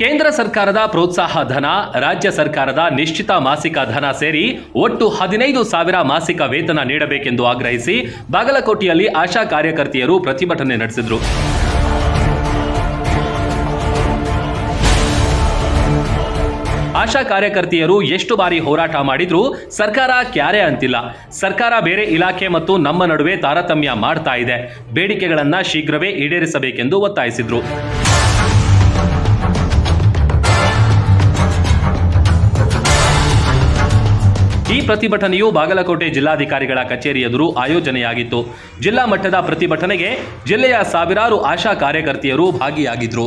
ಕೇಂದ್ರ ಸರ್ಕಾರದ ಪ್ರೋತ್ಸಾಹ ಧನ, ರಾಜ್ಯ ಸರ್ಕಾರದ ನಿಶ್ಚಿತ ಮಾಸಿಕ ಧನ ಸೇರಿ ಒಟ್ಟು ಹದಿನೈದು ಸಾವಿರ ಮಾಸಿಕ ವೇತನ ನೀಡಬೇಕೆಂದು ಆಗ್ರಹಿಸಿ ಬಾಗಲಕೋಟೆಯಲ್ಲಿ ಆಶಾ ಕಾರ್ಯಕರ್ತೆಯರು ಪ್ರತಿಭಟನೆ ನಡೆಸಿದರು. ಆಶಾ ಕಾರ್ಯಕರ್ತೆಯರು ಎಷ್ಟು ಬಾರಿ ಹೋರಾಟ ಮಾಡಿದ್ರೂ ಸರ್ಕಾರ ಕ್ಯಾರೆ ಅಂತಿಲ್ಲ. ಸರ್ಕಾರ ಬೇರೆ ಇಲಾಖೆ ಮತ್ತು ನಮ್ಮ ನಡುವೆ ತಾರತಮ್ಯ ಮಾಡ್ತಾ ಇದೆ. ಬೇಡಿಕೆಗಳನ್ನು ಶೀಘ್ರವೇ ಈಡೇರಿಸಬೇಕೆಂದು ಒತ್ತಾಯಿಸಿದ್ರು. ಪ್ರತಿಭಟನೆಯು ಬಾಗಲಕೋಟೆ ಜಿಲ್ಲಾಧಿಕಾರಿಗಳ ಕಚೇರಿ ಎದುರು ಆಯೋಜನೆಯಾಗಿತ್ತು. ಜಿಲ್ಲಾ ಮಟ್ಟದ ಪ್ರತಿಭಟನೆಗೆ ಜಿಲ್ಲೆಯ ಸಾವಿರಾರು ಆಶಾ ಕಾರ್ಯಕರ್ತೆಯರು ಭಾಗಿಯಾಗಿದ್ರು.